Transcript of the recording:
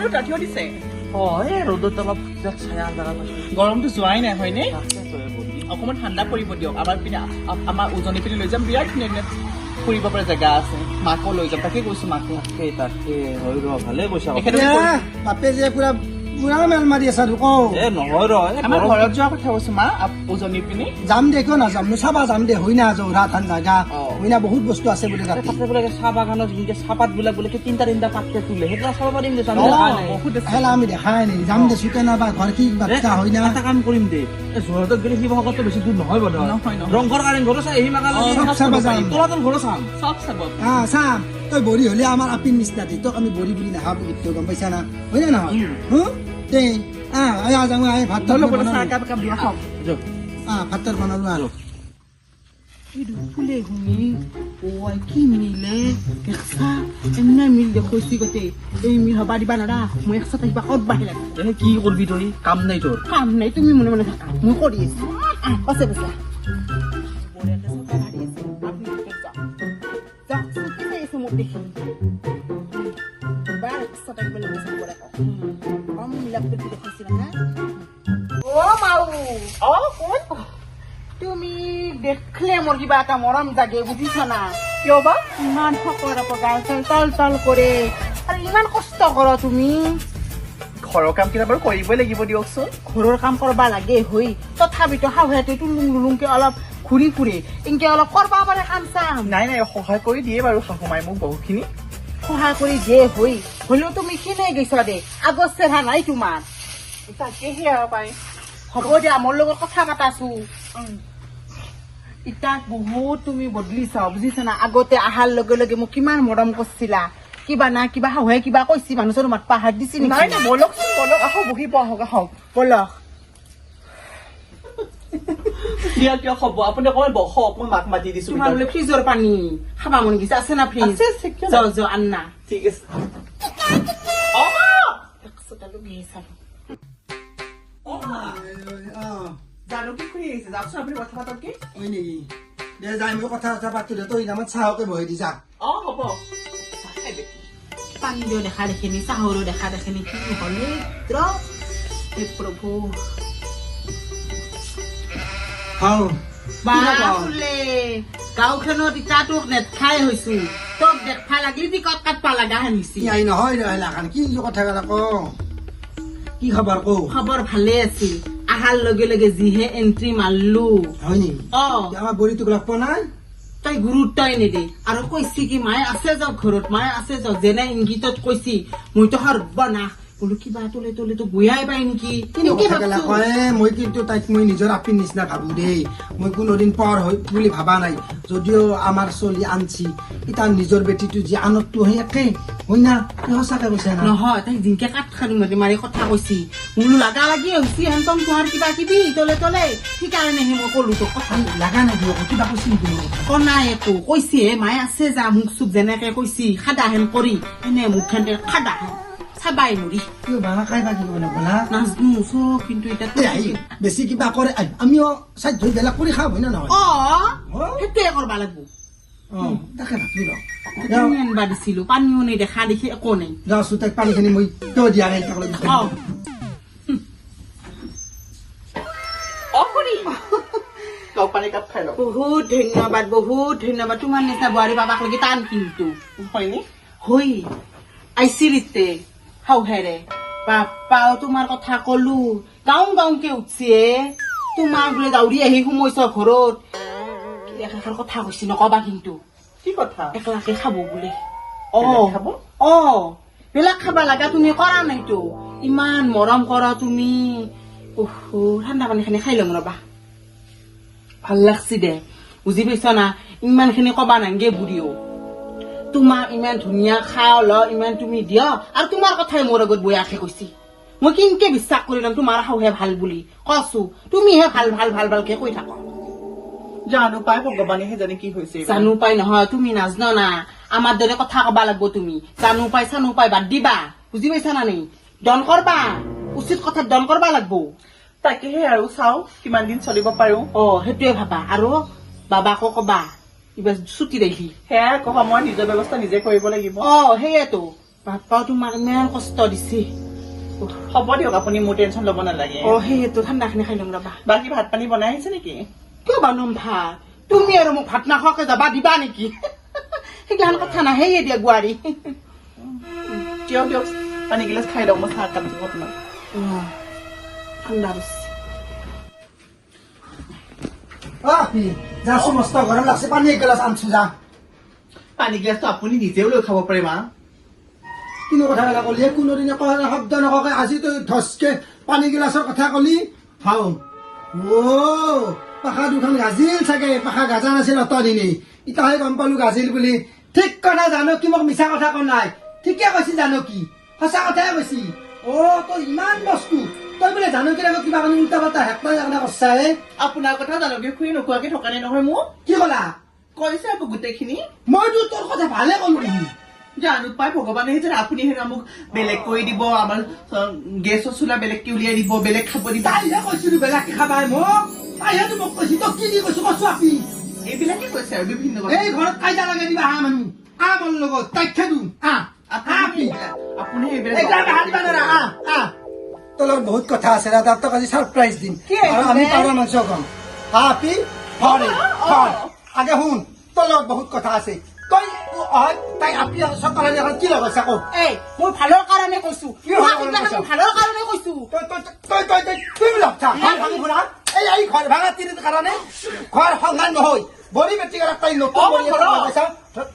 দেউতা থিয় দিছে। অ এই ৰ'দত অলপ ছায়া গৰমটো যোৱাই নাই হয়নে। অকণমান ঠাণ্ডা পৰিব দিয়ক। আমাৰ পিনে আমাৰ উজনি পিনে লৈ যাম বিৰাট ধুনীয়া ধুনীয়া ফুৰিব পৰা জেগা আছে। মাকো লৈ যাম। তাকে কৈছো মাকো তাকে তাকে। হয় ৰ ভালে কৈছা। বাপে যে পুৰা পুৰা মেল মাৰি আছা তো কওঁ। এ নহয় ৰ এই আমাৰ ঘৰত যোৱা কথা কৈছো মা আপ- উজনি পিনে। যাম দে কিয় নাযাম? নো চাবা যাম দে হয় না যোৰা ধান জাগা অ। হয় না বহুত বস্তু আছে বোলে তাতে বোলে চাহ বাগানত যেনেকে চাহপাত বিলাক বোলে তিনটা তিনটা পাতকে তোলে সেইবিলাক চাব পাৰিম দে হেলা আমি দেখাই নাই যাম দে চুকেনা বা ঘৰ কি বাচ্চা হয় না। এটা কাম কৰিম দে এই যোৰহাটত গ'লে শিৱসাগৰতো বেছি দূৰ নহয় নহয়। ৰংঘৰ কাৰেং ঘৰো চাই আহিম অ, চাব যাম। তলাতল ঘৰো চাম। চব চাব। চাম। তই বৰি হলে আমাৰ আপিৰ নিচিনা দে তোক আমি বৰি বুলি নাখাওঁ বুলি গম পাইছা না? হয় না নহয় হুঁ? দে আহ আহ যাওঁ আহ ভাত আহ ভাত বনালো আৰু ফুলে ঘুমি। ওই কি মিলে? দেখছা এনে মিল দেখছি গতে। এই মিল হবা দিবা নাৰা। মই একসাথে আহিবা ক'ত বাহিৰা এ কি কৰিবি তই? কাম নাই তোৰ। কাম নাই তুমি মনে মনে থাকা। মই কৰি আছো। আছে পেছা। এবাৰ একসাথে আহিব লাগে চবৰে কম মিলাপ কৰি দেখাইছিল হা অ মাউ অ কোন তুমি দেখলে মোৰ কিবা এটা মৰম জাগে বুজিছ না? কিয় বা? ইমান শকত আপগা তল তল কৰে। আৰু ইমান কষ্ট কৰ তুমি। ঘৰৰ কাম কেইটা বাৰু কৰিবই লাগিব দিয়কচোন। ঘৰৰ কাম কৰবা লাগে হৈ। তথাপিতো শাহুৱেতে তুলুং লুলুংকে অলপ ঘূৰি ফুৰে। ইনকে অলপ কৰবা পাৰে কাম চাম। নাই নাই সহায় কৰি দিয়ে বাৰু শাহুমাই মোক বহুখিনি। সহায় কৰি দিয়ে হৈ। হ'লেও তুমি খিনাই গৈছ দে? আগৰ চেহেৰা নাই তোমাৰ। তাকেহে আৰু পাই। হ'ব দিয়া মোৰ লগত কথা পাতাছো ইতা বহুত তুমি বদলিছা বুজিছা না? আগতে অহাৰ লগে লগে মোক কিমান মৰম কৰিছিলা। কিবা না কিবা শাহুৱে কিবা কৈছি মানুহ চানুহ মাত পাহাৰ দিছি নাই নাই বলকচোন বলক আহক বহিব আহক আহক বলক। কিয় কিয় হ'ব আপুনি অকণমান বহক মই মাক মাতি দিছো বোলে ফ্ৰিজৰ পানী খাবা মন গৈছে আছে না ফ্ৰিজ যাওঁ যাওঁ আন্না ঠিক আছে অ মা! আহ জানো কি কৰি আহিছে যাওকচোন আপুনি কথা পাতক কি হয় নেকি দে যাই মই কথা চথা পাতো দে তই নামত চাহকে বহি দি যা অ হ'ব চাহ খাই বেটি। পানী দিও দেখা দেখেনি চাহৰো দেখা দেখেনি কি হ'লে দ্ৰ- হে প্ৰভু কি খাবা? বোলে গাঁওখনত ইটা তোক নেদেখাই হৈছো। তোক দেখবা লাগিলে টিকট কাটবা লগা হেনিছি কি আই নহয় নহয় লাখান কি কথা ক'লা ক কি খবৰ কৌ খবৰ ভালে আছিল। আহাৰ লগে লগে যিহে এন্ট্ৰি মাৰলো। হয় নেকি অ। আমাৰ বৰিটোক লগ পোৱা নাই? তই গুৰুত্বই নিদে। আৰু কৈছি কি মায়ে আছে যাওক ঘৰত মায়ে আছে যাওক যেনে ইংগিতত কৈছি মইতো সৰ্বনাশ বোলো কিবা তোলে তোলে তো নেকি? মই কিন্তু তাইক মই নিজৰ আপিৰ নিচিনা ভাবো দেই। মই কোনোদিন পৰ হৈ বুলি ভাবা নাই। যদিও আমাৰ চলি আনছি তাৰ নিজৰ বেটিটো যি আনতটো সেই একে। হয় না? তই সঁচাকে কৈছা না? নহয় তাই জিনকে কাঠ খানি মাৰি মাৰি কথা কৈছি। বোলো লাগা লাগি হৈছি হেনতম তোহাৰ কিবা কিবি তলে। তলে সেইকাৰণেহে মই কলো তোক কথা। লাগা নাই দিয়ক কিবা কৈছি নেকি মোৰ কনাই একো কৈছিহে মায়ে আছে যা মুখ চুখ যেনেকে কৈছি খাদা হেন কৰি। এনে মুখখন খাদা। হেন চাবাই নৰি কিয় বাবা খাই কি কৰিব নকলা নাজনো চব কিন্তু এতিয়া এই আহি বেছি কিবা কৰে আহ, আমিও চাই ধৰি বেলেগ কৰি খাওঁ হয় না নহয়? অ? সেইটোৱে কৰবা লাগব। অ তাকে নাকি ৰ? আনবা দিছিলো পানীও নাই দেখা দেখি একো নাই। যাওঁচোন তাইক পানীখিনি মই তই দিয়া নাই তাক বহুত ধন্যবাদ বহুত ধন্যবাদ। তোমাৰ নিচিনা বোৱাৰী পাবাক লাগি টান কিন্তু। হয়নে? হৈ আইচিৰিতে। হাউহেৰে বাপ্পাও তোমাৰ কথা কলো। গাঁও গাঁওকে উঠছে। তোমাৰ বোলে দাউৰি আহি সোমাইছ ঘৰত। একেষাৰ কথা কৈছি নকবা কিন্তু। কি কথা? একলাকে খাব বোলে। অ খাব? অ বেলেগ খাবা লাগা তুমি কৰা নাইতো। ইমান মৰম কৰা তুমি। ঠাণ্ডা পানী খিনি খাই ল'ম ৰবা। ভাল লাগছি দে। বুজি পাইছ না? ইমান খিনি কবা নাংগে বুঢ়ীও। তোমাক ইমান ধুনীয়া খাও ল ইমান তুমি দিয়। আৰু তোমাৰ কথাই মোৰ আগত বয়াকে কৈছি মই কিনকে বিশ্বাস কৰি ল'ম তোমাৰ শাহুহে ভাল বুলি। কছো তুমিহে ভাল ভাল ভাল ভালকে কৈ থাকা। জানো পাই ভগৱানেহে জানে কি হৈছে। জানো পাই নহয় তুমি নাজানা না। আমাৰ দৰে কথা কবা লাগব তুমি। জানো পাই চানো পাই বাদ দিবা। বুজি পাইছা না নাই? দন কৰবা। উচিত কথাত দন কৰবা লাগব। তাকেহে আৰু চাও কিমান দিন চলিব পাৰো। অ সেইটোৱে ভাবা। আৰু বাবাকো কবা। কিবা ছুটি দিলি সেয়াই কবা মই নিজৰ ব্যৱস্থা নিজে কৰিব লাগিব। অ সেয়েতো। বাপ্পাও তোমাক ইমান কষ্ট দিছে। হ'ব দিয়ক আপুনি মোৰ টেনশ্যন ল'ব নালাগে। অ সেইটো ঠাণ্ডাখিনি খাই ল'ম ৰবা। বাকী ভাত পানী বনাই আহিছে নেকি? কিয় বানোম ভাত? তুমি আৰু মোক ভাত নাখোৱাকে যাবা দিবা নেকি? সেইগিলাখান কথা নাহেয়ে দিয়া বোৱাৰী দিয়ক দিয়ক পানী গিলাচ খাই লওক মই চাহ কাপ দিব আপোনাক। অ, ঠাণ্ডা বেছি অ আপি যাচোন মস্ত গৰম লাগছে পানী এগিলাচ আনছো যা পানী গিলাচটো আপুনি নিজেও লৈ খাব পাৰে মা কিনো কথা এটা কলি কোনোদিনে কয় শব্দ নককে আজি তই ধচকে পানী গিলাচৰ কথা কলি খাওঁ অ পাখা দুখন গাজিল চাগে পাখা গাজা নাছিল অত দিনে ইতাহে গম পালো গাজিল বুলি ঠিক কথা জানো কি মোক মিছা কথা কোৱা নাই ঠিকে কৈছি জানো কি সঁচা কথাই কৈছি অ তই ইমান বস্তু তই বোলে জানো কি কিবা কাৰণে উল্টা পাল্টা হেকটাই কাৰণে কৰছাহে আপোনাৰ কথা জানকে খুৰি নোখোৱাকে থকা নাই নহয় মোক কি ক'লা? কৈছে আকৌ গোটেইখিনি। মইতো তোৰ কথা ভালে ক'লো দেখোন। জানো পাই ভগৱানে যেন আপুনি হেনো মোক বেলেগ কৰি দিব আমাৰ গেছৰ চোলা বেলেগকে উলিয়াই দিব বেলেগ খাব দিব। তাইহে কৈছিলো বেলেগকে খাবাই মোক। তাইহেতো মোক কৈছি তই কি দি কৈছো কছো আপি এইবিলাকে কৈছে আৰু বিভিন্ন এই ঘৰত কাইজা লাগে দিবা হা মানুহ। আহ মোৰ লগত তাইক খেদো। আহ আহ আপুনি এইবিলাক লগত বহুত কথা আছে ৰাধা তোক আজি ছাৰপ্ৰাইজ দিম। কি আৰু আমি আছে? পাৰা মাংস খাম হা আপি ধৰ এই, ধৰ আগে শুন তোৰ লগত বহুত কথা আছে। তই তাই আপি চকালে এখন কি লগাইছা কওঁ এই মই ভালৰ কাৰণে কৈছো। কি ভালৰ কাৰণে কৈছা? কৈছো। তই তই তই তই তই তুমি লগছা ভাঙি ফুৰা। এই এই ঘৰ ভাঙা তিৰিৰ কাৰণে ঘৰ সংঘাত নহয় বৰি বেটি তাই নতুন ঘৰৰ। লগাইছা থ-